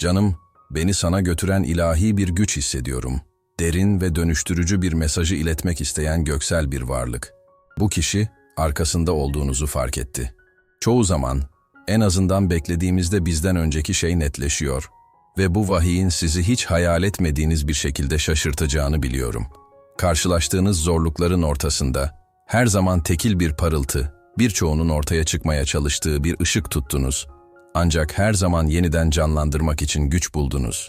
Canım, beni sana götüren ilahi bir güç hissediyorum. Derin ve dönüştürücü bir mesajı iletmek isteyen göksel bir varlık. Bu kişi arkasında olduğunuzu fark etti. Çoğu zaman en azından beklediğimizde bizden önceki şey netleşiyor ve bu vahiyin sizi hiç hayal etmediğiniz bir şekilde şaşırtacağını biliyorum. Karşılaştığınız zorlukların ortasında her zaman tekil bir parıltı, birçoğunun ortaya çıkmaya çalıştığı bir ışık tuttunuz. Ancak her zaman yeniden canlandırmak için güç buldunuz.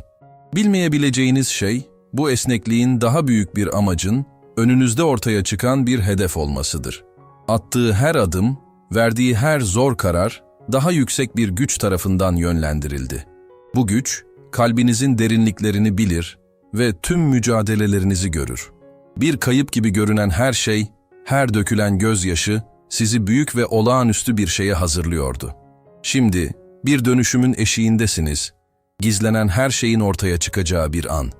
Bilmeyebileceğiniz şey, bu esnekliğin daha büyük bir amacın, önünüzde ortaya çıkan bir hedef olmasıdır. Attığı her adım, verdiği her zor karar, daha yüksek bir güç tarafından yönlendirildi. Bu güç, kalbinizin derinliklerini bilir ve tüm mücadelelerinizi görür. Bir kayıp gibi görünen her şey, her dökülen gözyaşı, sizi büyük ve olağanüstü bir şeye hazırlıyordu. Şimdi, bir dönüşümün eşiğindesiniz. Gizlenen her şeyin ortaya çıkacağı bir an.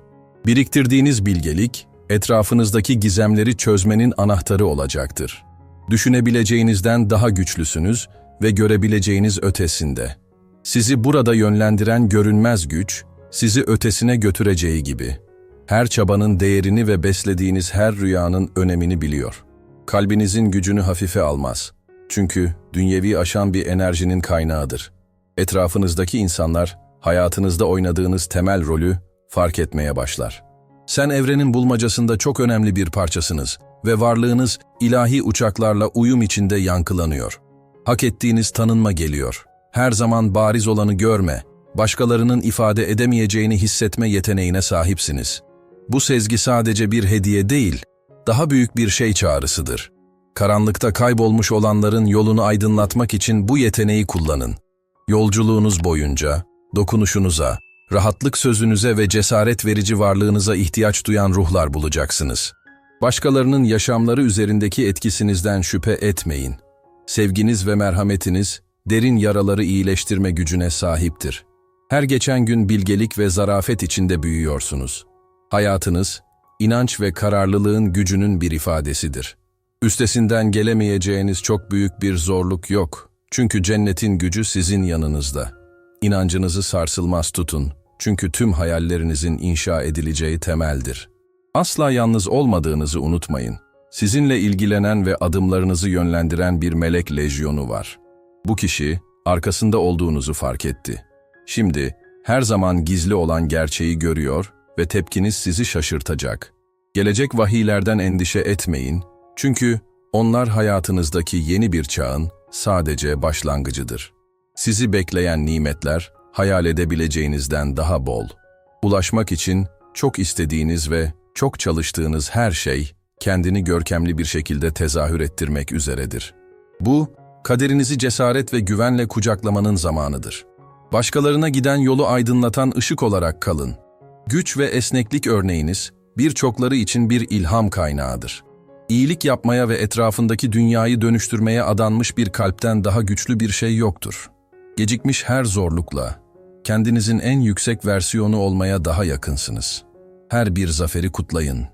Biriktirdiğiniz bilgelik, etrafınızdaki gizemleri çözmenin anahtarı olacaktır. Düşünebileceğinizden daha güçlüsünüz ve görebileceğiniz ötesinde. Sizi burada yönlendiren görünmez güç, sizi ötesine götüreceği gibi. Her çabanın değerini ve beslediğiniz her rüyanın önemini biliyor. Kalbinizin gücünü hafife almaz. Çünkü dünyevi aşan bir enerjinin kaynağıdır. Etrafınızdaki insanlar, hayatınızda oynadığınız temel rolü fark etmeye başlar. Sen evrenin bulmacasında çok önemli bir parçasınız ve varlığınız ilahi uçaklarla uyum içinde yankılanıyor. Hak ettiğiniz tanınma geliyor. Her zaman bariz olanı görme, başkalarının ifade edemeyeceğini hissetme yeteneğine sahipsiniz. Bu sezgi sadece bir hediye değil, daha büyük bir şey çağrısıdır. Karanlıkta kaybolmuş olanların yolunu aydınlatmak için bu yeteneği kullanın. Yolculuğunuz boyunca, dokunuşunuza, rahatlık sözünüze ve cesaret verici varlığınıza ihtiyaç duyan ruhlar bulacaksınız. Başkalarının yaşamları üzerindeki etkisinizden şüphe etmeyin. Sevginiz ve merhametiniz, derin yaraları iyileştirme gücüne sahiptir. Her geçen gün bilgelik ve zarafet içinde büyüyorsunuz. Hayatınız, inanç ve kararlılığın gücünün bir ifadesidir. Üstesinden gelemeyeceğiniz çok büyük bir zorluk yok. Çünkü cennetin gücü sizin yanınızda. İnancınızı sarsılmaz tutun. Çünkü tüm hayallerinizin inşa edileceği temeldir. Asla yalnız olmadığınızı unutmayın. Sizinle ilgilenen ve adımlarınızı yönlendiren bir melek lejyonu var. Bu kişi, arkasında olduğunuzu fark etti. Şimdi, her zaman gizli olan gerçeği görüyor ve tepkiniz sizi şaşırtacak. Gelecek vahiylerden endişe etmeyin, çünkü onlar hayatınızdaki yeni bir çağın sadece başlangıcıdır. Sizi bekleyen nimetler, hayal edebileceğinizden daha bol. Ulaşmak için çok istediğiniz ve çok çalıştığınız her şey, kendini görkemli bir şekilde tezahür ettirmek üzeredir. Bu, kaderinizi cesaret ve güvenle kucaklamanın zamanıdır. Başkalarına giden yolu aydınlatan ışık olarak kalın. Güç ve esneklik örneğiniz, birçokları için bir ilham kaynağıdır. İyilik yapmaya ve etrafındaki dünyayı dönüştürmeye adanmış bir kalpten daha güçlü bir şey yoktur. Gecikmiş her zorlukla, kendinizin en yüksek versiyonu olmaya daha yakınsınız. Her bir zaferi kutlayın.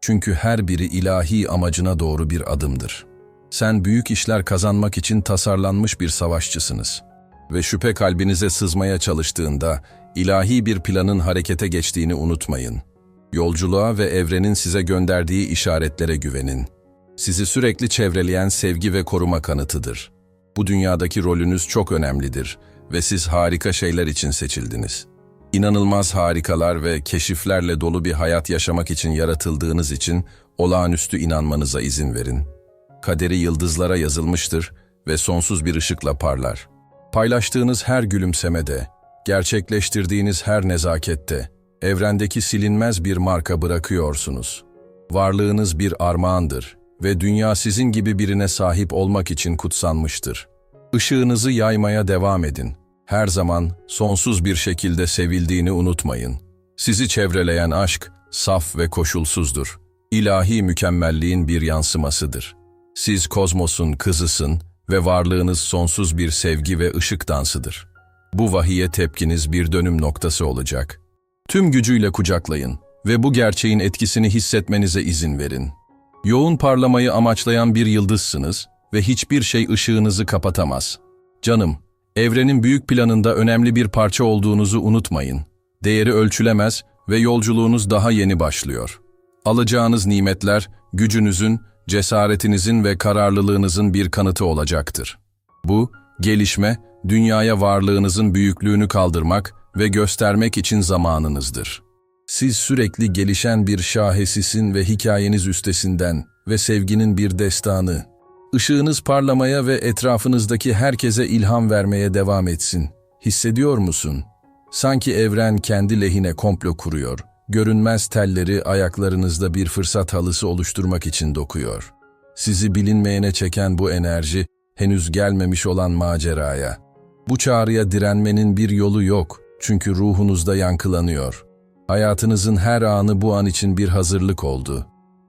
Çünkü her biri ilahi amacına doğru bir adımdır. Sen büyük işler kazanmak için tasarlanmış bir savaşçısınız. Ve şüphe kalbinize sızmaya çalıştığında, ilahi bir planın harekete geçtiğini unutmayın. Yolculuğa ve evrenin size gönderdiği işaretlere güvenin. Sizi sürekli çevreleyen sevgi ve koruma kanıtıdır. Bu dünyadaki rolünüz çok önemlidir ve siz harika şeyler için seçildiniz. İnanılmaz harikalar ve keşiflerle dolu bir hayat yaşamak için yaratıldığınız için olağanüstü inanmanıza izin verin. Kaderi yıldızlara yazılmıştır ve sonsuz bir ışıkla parlar. Paylaştığınız her gülümsemede, gerçekleştirdiğiniz her nezakette, evrendeki silinmez bir marka bırakıyorsunuz. Varlığınız bir armağandır ve dünya sizin gibi birine sahip olmak için kutsanmıştır. Işığınızı yaymaya devam edin. Her zaman sonsuz bir şekilde sevildiğini unutmayın. Sizi çevreleyen aşk saf ve koşulsuzdur. İlahi mükemmelliğin bir yansımasıdır. Siz kozmosun kızısın ve varlığınız sonsuz bir sevgi ve ışık dansıdır. Bu vahiye tepkiniz bir dönüm noktası olacak. Tüm gücüyle kucaklayın ve bu gerçeğin etkisini hissetmenize izin verin. Yoğun parlamayı amaçlayan bir yıldızsınız ve hiçbir şey ışığınızı kapatamaz. Canım, Evrenin büyük planında önemli bir parça olduğunuzu unutmayın. Değeri ölçülemez ve yolculuğunuz daha yeni başlıyor. Alacağınız nimetler, gücünüzün, cesaretinizin ve kararlılığınızın bir kanıtı olacaktır. Bu, gelişme, dünyaya varlığınızın büyüklüğünü kaldırmak ve göstermek için zamanınızdır. Siz sürekli gelişen bir şahesisin ve hikayeniz üstesinden ve sevginin bir destanı. Işığınız parlamaya ve etrafınızdaki herkese ilham vermeye devam etsin. Hissediyor musun? Sanki evren kendi lehine komplo kuruyor. Görünmez telleri ayaklarınızda bir fırsat halısı oluşturmak için dokuyor. Sizi bilinmeyene çeken bu enerji, henüz gelmemiş olan maceraya. Bu çağrıya direnmenin bir yolu yok, çünkü ruhunuzda yankılanıyor. Hayatınızın her anı bu an için bir hazırlık oldu.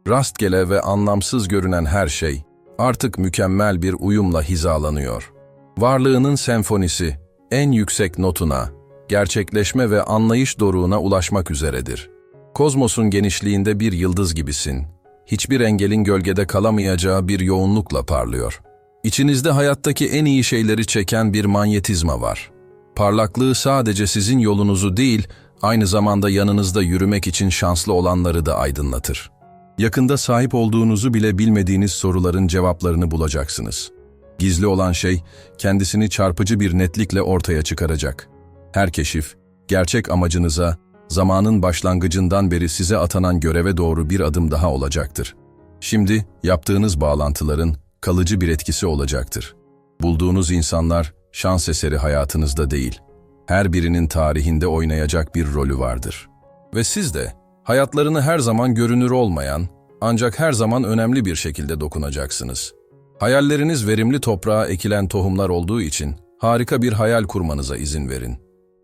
Rastgele ve anlamsız görünen her şey, artık mükemmel bir uyumla hizalanıyor. Varlığının senfonisi, en yüksek notuna, gerçekleşme ve anlayış doruğuna ulaşmak üzeredir. Kozmosun genişliğinde bir yıldız gibisin. Hiçbir engelin gölgede kalamayacağı bir yoğunlukla parlıyor. İçinizde hayattaki en iyi şeyleri çeken bir manyetizma var. Parlaklığı sadece sizin yolunuzu değil, aynı zamanda yanınızda yürümek için şanslı olanları da aydınlatır. Yakında sahip olduğunuzu bile bilmediğiniz soruların cevaplarını bulacaksınız. Gizli olan şey, kendisini çarpıcı bir netlikle ortaya çıkaracak. Her keşif, gerçek amacınıza, zamanın başlangıcından beri size atanan göreve doğru bir adım daha olacaktır. Şimdi yaptığınız bağlantıların kalıcı bir etkisi olacaktır. Bulduğunuz insanlar şans eseri hayatınızda değil, her birinin tarihinde oynayacak bir rolü vardır. Ve siz de hayatlarını her zaman görünür olmayan, ancak her zaman önemli bir şekilde dokunacaksınız. Hayalleriniz verimli toprağa ekilen tohumlar olduğu için harika bir hayal kurmanıza izin verin.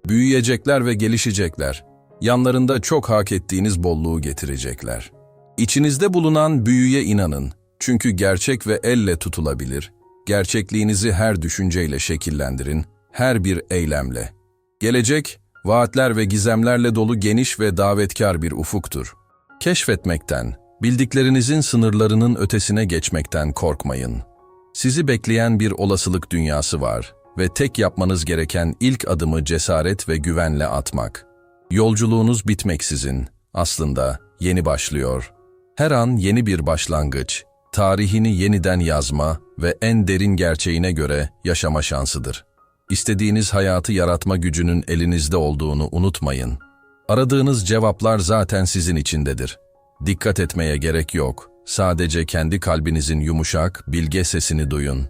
Büyüyecekler ve gelişecekler. Yanlarında çok hak ettiğiniz bolluğu getirecekler. İçinizde bulunan büyüye inanın. Çünkü gerçek ve elle tutulabilir. Gerçekliğinizi her düşünceyle şekillendirin, her bir eylemle. Gelecek, vaatler ve gizemlerle dolu geniş ve davetkar bir ufuktur. Keşfetmekten, bildiklerinizin sınırlarının ötesine geçmekten korkmayın. Sizi bekleyen bir olasılık dünyası var ve tek yapmanız gereken ilk adımı cesaret ve güvenle atmak. Yolculuğunuz bitmeksizin, aslında yeni başlıyor. Her an yeni bir başlangıç, tarihini yeniden yazma ve en derin gerçeğine göre yaşama şansıdır. İstediğiniz hayatı yaratma gücünün elinizde olduğunu unutmayın. Aradığınız cevaplar zaten sizin içindedir. Dikkat etmeye gerek yok. Sadece kendi kalbinizin yumuşak, bilge sesini duyun.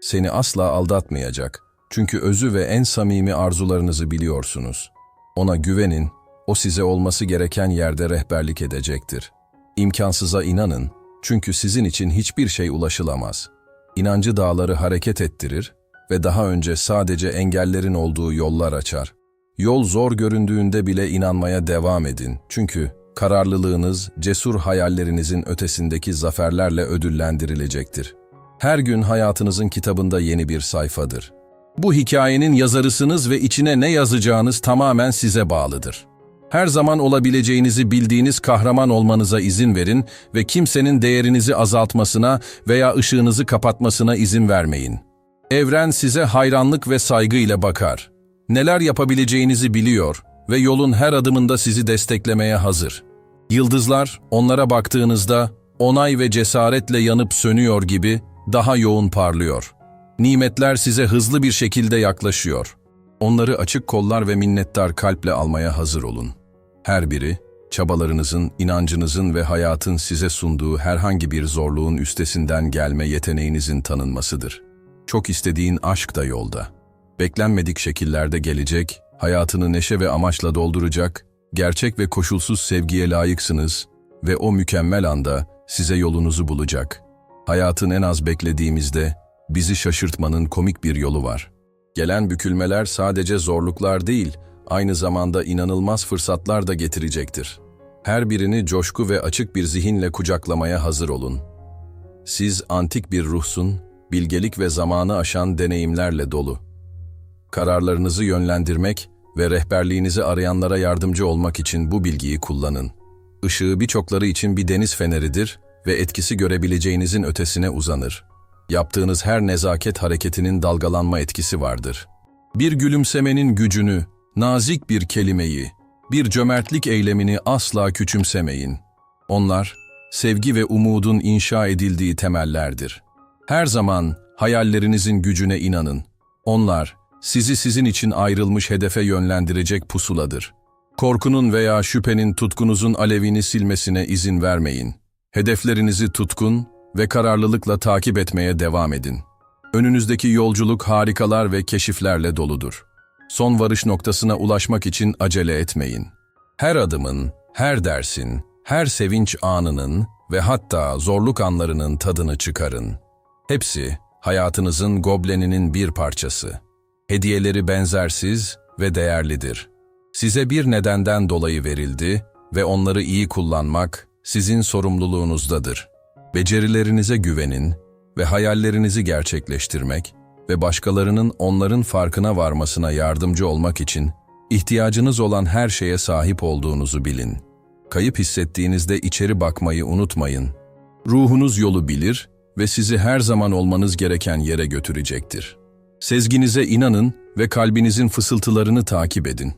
Seni asla aldatmayacak. Çünkü özü ve en samimi arzularınızı biliyorsunuz. Ona güvenin, o size olması gereken yerde rehberlik edecektir. İmkansıza inanın, çünkü sizin için hiçbir şey ulaşılamaz. İnancı dağları hareket ettirir ve daha önce sadece engellerin olduğu yollar açar. Yol zor göründüğünde bile inanmaya devam edin. Çünkü kararlılığınız, cesur hayallerinizin ötesindeki zaferlerle ödüllendirilecektir. Her gün hayatınızın kitabında yeni bir sayfadır. Bu hikayenin yazarısınız ve içine ne yazacağınız tamamen size bağlıdır. Her zaman olabileceğinizi bildiğiniz kahraman olmanıza izin verin ve kimsenin değerinizi azaltmasına veya ışığınızı kapatmasına izin vermeyin. Evren size hayranlık ve saygı ile bakar. Neler yapabileceğinizi biliyor ve yolun her adımında sizi desteklemeye hazır. Yıldızlar onlara baktığınızda onay ve cesaretle yanıp sönüyor gibi daha yoğun parlıyor. Nimetler size hızlı bir şekilde yaklaşıyor. Onları açık kollar ve minnettar kalple almaya hazır olun. Her biri, çabalarınızın, inancınızın ve hayatın size sunduğu herhangi bir zorluğun üstesinden gelme yeteneğinizin tanınmasıdır. Çok istediğin aşk da yolda. Beklenmedik şekillerde gelecek, hayatını neşe ve amaçla dolduracak, gerçek ve koşulsuz sevgiye layıksınız ve o mükemmel anda size yolunuzu bulacak. Hayatın en az beklediğimizde bizi şaşırtmanın komik bir yolu var. Gelen bükülmeler sadece zorluklar değil, aynı zamanda inanılmaz fırsatlar da getirecektir. Her birini coşku ve açık bir zihinle kucaklamaya hazır olun. Siz antik bir ruhsun, bilgelik ve zamanı aşan deneyimlerle dolu. Kararlarınızı yönlendirmek ve rehberliğinizi arayanlara yardımcı olmak için bu bilgiyi kullanın. Işığı birçokları için bir deniz feneridir ve etkisi görebileceğinizin ötesine uzanır. Yaptığınız her nezaket hareketinin dalgalanma etkisi vardır. Bir gülümsemenin gücünü, nazik bir kelimeyi, bir cömertlik eylemini asla küçümsemeyin. Onlar, sevgi ve umudun inşa edildiği temellerdir. Her zaman hayallerinizin gücüne inanın. Onlar, sizi sizin için ayrılmış hedefe yönlendirecek pusuladır. Korkunun veya şüphenin tutkunuzun alevini silmesine izin vermeyin. Hedeflerinizi tutkun ve kararlılıkla takip etmeye devam edin. Önünüzdeki yolculuk harikalar ve keşiflerle doludur. Son varış noktasına ulaşmak için acele etmeyin. Her adımın, her dersin, her sevinç anının ve hatta zorluk anlarının tadını çıkarın. Hepsi hayatınızın gobleninin bir parçası. Hediyeleri benzersiz ve değerlidir. Size bir nedenden dolayı verildi ve onları iyi kullanmak sizin sorumluluğunuzdadır. Becerilerinize güvenin ve hayallerinizi gerçekleştirmek ve başkalarının onların farkına varmasına yardımcı olmak için ihtiyacınız olan her şeye sahip olduğunuzu bilin. Kayıp hissettiğinizde içeri bakmayı unutmayın. Ruhunuz yolu bilir ve sizi her zaman olmanız gereken yere götürecektir. Sezginize inanın ve kalbinizin fısıltılarını takip edin.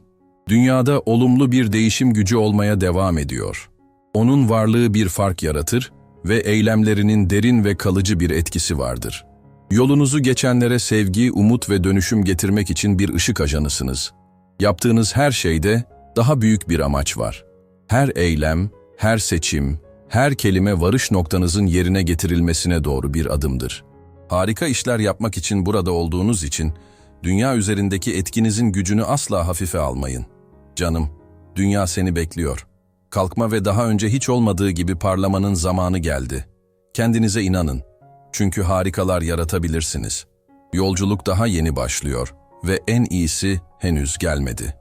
Dünyada olumlu bir değişim gücü olmaya devam ediyor. Onun varlığı bir fark yaratır ve eylemlerinin derin ve kalıcı bir etkisi vardır. Yolunuzu geçenlere sevgi, umut ve dönüşüm getirmek için bir ışık ajanısınız. Yaptığınız her şeyde daha büyük bir amaç var. Her eylem, her seçim, her kelime varış noktanızın yerine getirilmesine doğru bir adımdır. Harika işler yapmak için burada olduğunuz için dünya üzerindeki etkinizin gücünü asla hafife almayın. Canım, dünya seni bekliyor. Kalkma ve daha önce hiç olmadığı gibi parlamanın zamanı geldi. Kendinize inanın. Çünkü harikalar yaratabilirsiniz. Yolculuk daha yeni başlıyor ve en iyisi henüz gelmedi.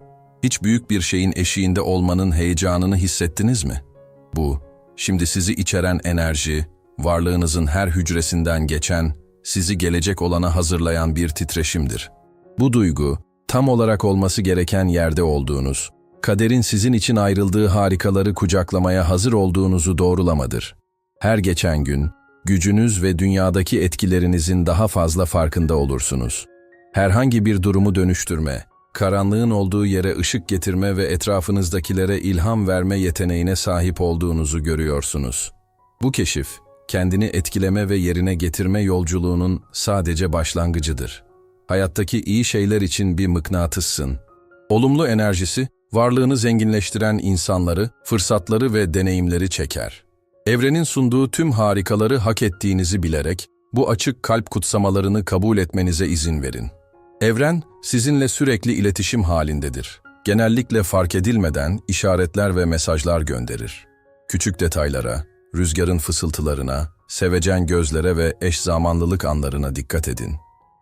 Hiç büyük bir şeyin eşiğinde olmanın heyecanını hissettiniz mi? Bu, şimdi sizi içeren enerji, varlığınızın her hücresinden geçen, sizi gelecek olana hazırlayan bir titreşimdir. Bu duygu, tam olarak olması gereken yerde olduğunuz, kaderin sizin için ayrıldığı harikaları kucaklamaya hazır olduğunuzu doğrulamadır. Her geçen gün, gücünüz ve dünyadaki etkilerinizin daha fazla farkında olursunuz. Herhangi bir durumu dönüştürme, karanlığın olduğu yere ışık getirme ve etrafınızdakilere ilham verme yeteneğine sahip olduğunuzu görüyorsunuz. Bu keşif, kendini etkileme ve yerine getirme yolculuğunun sadece başlangıcıdır. Hayattaki iyi şeyler için bir mıknatıssın. Olumlu enerjisi, varlığını zenginleştiren insanları, fırsatları ve deneyimleri çeker. Evrenin sunduğu tüm harikaları hak ettiğinizi bilerek, bu açık kalp kutsamalarını kabul etmenize izin verin. Evren, sizinle sürekli iletişim halindedir. Genellikle fark edilmeden işaretler ve mesajlar gönderir. Küçük detaylara, rüzgarın fısıltılarına, sevecen gözlere ve eş zamanlılık anlarına dikkat edin.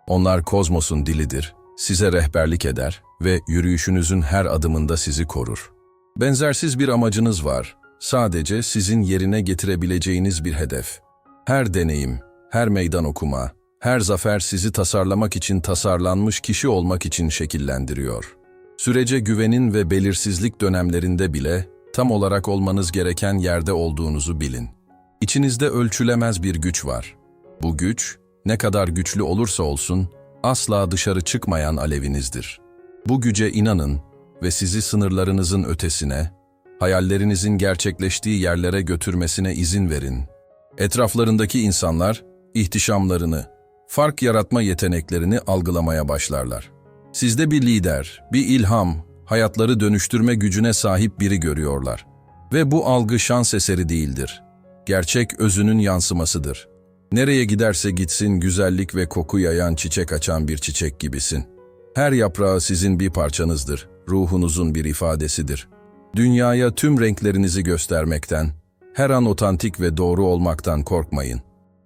Onlar kozmosun dilidir, size rehberlik eder ve yürüyüşünüzün her adımında sizi korur. Benzersiz bir amacınız var, sadece sizin yerine getirebileceğiniz bir hedef. Her deneyim, her meydan okuma, her zafer sizi tasarlamak için tasarlanmış kişi olmak için şekillendiriyor. Sürece güvenin ve belirsizlik dönemlerinde bile tam olarak olmanız gereken yerde olduğunuzu bilin. İçinizde ölçülemez bir güç var. Bu güç, ne kadar güçlü olursa olsun, asla dışarı çıkmayan alevinizdir. Bu güce inanın ve sizi sınırlarınızın ötesine, hayallerinizin gerçekleştiği yerlere götürmesine izin verin. Etraflarındaki insanlar, ihtişamlarını, fark yaratma yeteneklerini algılamaya başlarlar. Sizde bir lider, bir ilham, hayatları dönüştürme gücüne sahip biri görüyorlar. Ve bu algı şans eseri değildir. Gerçek özünün yansımasıdır. Nereye giderse gitsin güzellik ve koku yayan çiçek açan bir çiçek gibisin. Her yaprağı sizin bir parçanızdır, ruhunuzun bir ifadesidir. Dünyaya tüm renklerinizi göstermekten, her an otantik ve doğru olmaktan korkmayın.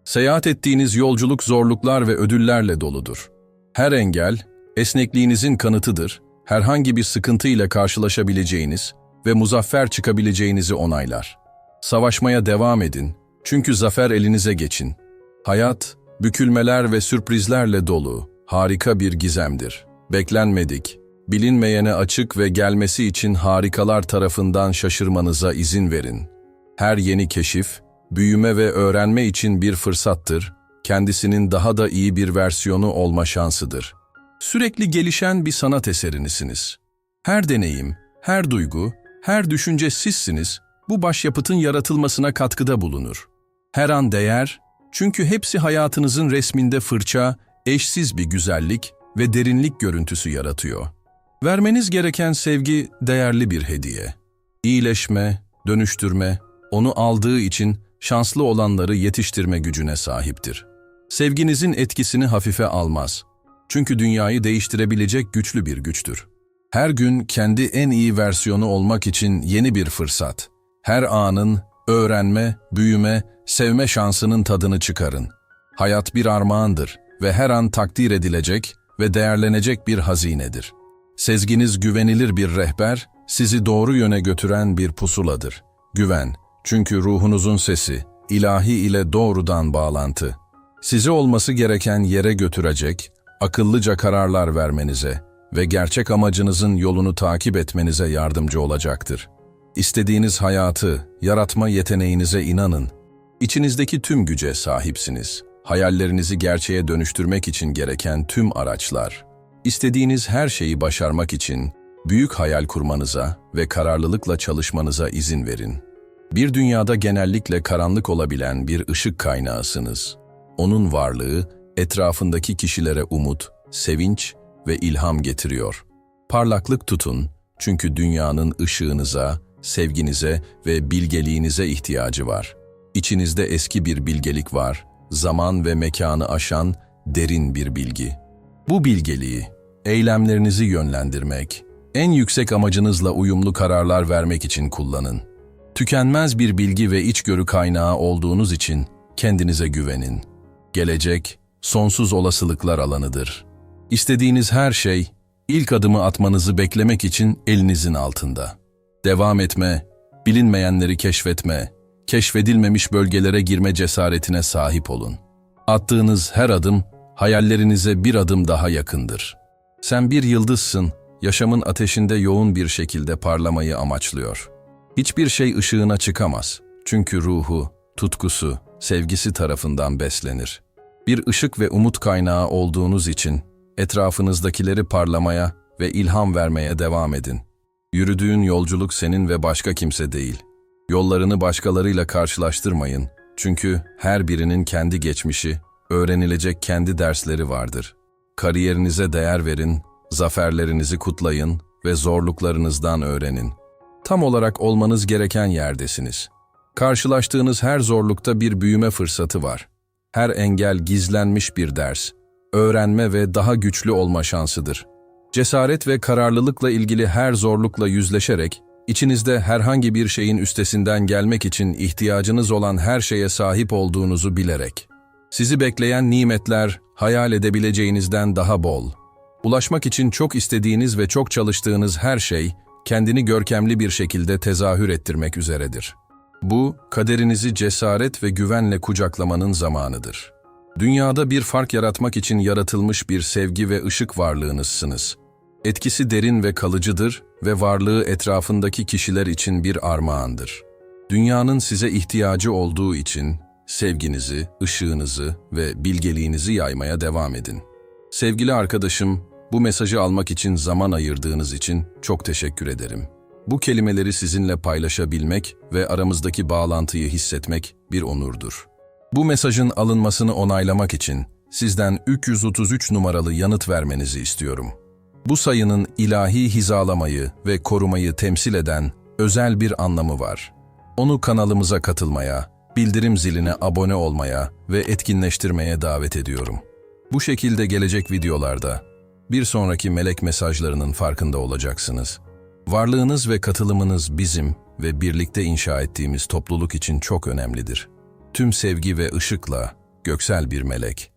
Seyahat ettiğiniz yolculuk zorluklar ve ödüllerle doludur. Her engel, esnekliğinizin kanıtıdır, herhangi bir sıkıntı ile karşılaşabileceğiniz ve muzaffer çıkabileceğinizi onaylar. Savaşmaya devam edin, çünkü zafer elinize geçin. Hayat, bükülmeler ve sürprizlerle dolu, harika bir gizemdir. Beklenmedik, bilinmeyene açık ve gelmesi için harikalar tarafından şaşırmanıza izin verin. Her yeni keşif, büyüme ve öğrenme için bir fırsattır, kendisinin daha da iyi bir versiyonu olma şansıdır. Sürekli gelişen bir sanat eserinizsiniz. Her deneyim, her duygu, her düşünce sizsiniz, bu başyapıtın yaratılmasına katkıda bulunur. Her an değer, çünkü hepsi hayatınızın resminde fırça, eşsiz bir güzellik ve derinlik görüntüsü yaratıyor. Vermeniz gereken sevgi değerli bir hediye. İyileşme, dönüştürme, onu aldığı için şanslı olanları yetiştirme gücüne sahiptir. Sevginizin etkisini hafife almaz. Çünkü dünyayı değiştirebilecek güçlü bir güçtür. Her gün kendi en iyi versiyonu olmak için yeni bir fırsat. Her anın öğrenme, büyüme, sevme şansının tadını çıkarın. Hayat bir armağandır ve her an takdir edilecek ve değerlenecek bir hazinedir. Sezginiz güvenilir bir rehber, sizi doğru yöne götüren bir pusuladır. Güven, çünkü ruhunuzun sesi, ilahi ile doğrudan bağlantı. Sizi olması gereken yere götürecek, akıllıca kararlar vermenize ve gerçek amacınızın yolunu takip etmenize yardımcı olacaktır. İstediğiniz hayatı, yaratma yeteneğinize inanın. İçinizdeki tüm güce sahipsiniz. Hayallerinizi gerçeğe dönüştürmek için gereken tüm araçlar. İstediğiniz her şeyi başarmak için büyük hayal kurmanıza ve kararlılıkla çalışmanıza izin verin. Bir dünyada genellikle karanlık olabilen bir ışık kaynağısınız. Onun varlığı etrafındaki kişilere umut, sevinç ve ilham getiriyor. Parlaklık tutun çünkü dünyanın ışığınıza, sevginize ve bilgeliğinize ihtiyacı var. İçinizde eski bir bilgelik var, zaman ve mekanı aşan derin bir bilgi. Bu bilgeliği, eylemlerinizi yönlendirmek, en yüksek amacınızla uyumlu kararlar vermek için kullanın. Tükenmez bir bilgi ve içgörü kaynağı olduğunuz için kendinize güvenin. Gelecek, sonsuz olasılıklar alanıdır. İstediğiniz her şey, ilk adımı atmanızı beklemek için elinizin altında. Devam etme, bilinmeyenleri keşfetme, keşfedilmemiş bölgelere girme cesaretine sahip olun. Attığınız her adım, hayallerinize bir adım daha yakındır. Sen bir yıldızsın, yaşamın ateşinde yoğun bir şekilde parlamayı amaçlıyor. Hiçbir şey ışığına çıkamaz. Çünkü ruhu, tutkusu, sevgisi tarafından beslenir. Bir ışık ve umut kaynağı olduğunuz için etrafınızdakileri parlamaya ve ilham vermeye devam edin. Yürüdüğün yolculuk senin ve başka kimse değil. Yollarını başkalarıyla karşılaştırmayın. Çünkü her birinin kendi geçmişi, öğrenilecek kendi dersleri vardır. Kariyerinize değer verin, zaferlerinizi kutlayın ve zorluklarınızdan öğrenin. Tam olarak olmanız gereken yerdesiniz. Karşılaştığınız her zorlukta bir büyüme fırsatı var. Her engel gizlenmiş bir ders, öğrenme ve daha güçlü olma şansıdır. Cesaret ve kararlılıkla ilgili her zorlukla yüzleşerek, içinizde herhangi bir şeyin üstesinden gelmek için ihtiyacınız olan her şeye sahip olduğunuzu bilerek. Sizi bekleyen nimetler, hayal edebileceğinizden daha bol. Ulaşmak için çok istediğiniz ve çok çalıştığınız her şey, kendini görkemli bir şekilde tezahür ettirmek üzeredir. Bu, kaderinizi cesaret ve güvenle kucaklamanın zamanıdır. Dünyada bir fark yaratmak için yaratılmış bir sevgi ve ışık varlığınızsınız. Etkisi derin ve kalıcıdır ve varlığı etrafındaki kişiler için bir armağandır. Dünyanın size ihtiyacı olduğu için sevginizi, ışığınızı ve bilgeliğinizi yaymaya devam edin. Sevgili arkadaşım, bu mesajı almak için zaman ayırdığınız için çok teşekkür ederim. Bu kelimeleri sizinle paylaşabilmek ve aramızdaki bağlantıyı hissetmek bir onurdur. Bu mesajın alınmasını onaylamak için sizden 333 numaralı yanıt vermenizi istiyorum. Bu sayının ilahi hizalamayı ve korumayı temsil eden özel bir anlamı var. Onu kanalımıza katılmaya, bildirim ziline abone olmaya ve etkinleştirmeye davet ediyorum. Bu şekilde gelecek videolarda bir sonraki melek mesajlarının farkında olacaksınız. Varlığınız ve katılımınız bizim ve birlikte inşa ettiğimiz topluluk için çok önemlidir. Tüm sevgi ve ışıkla göksel bir melek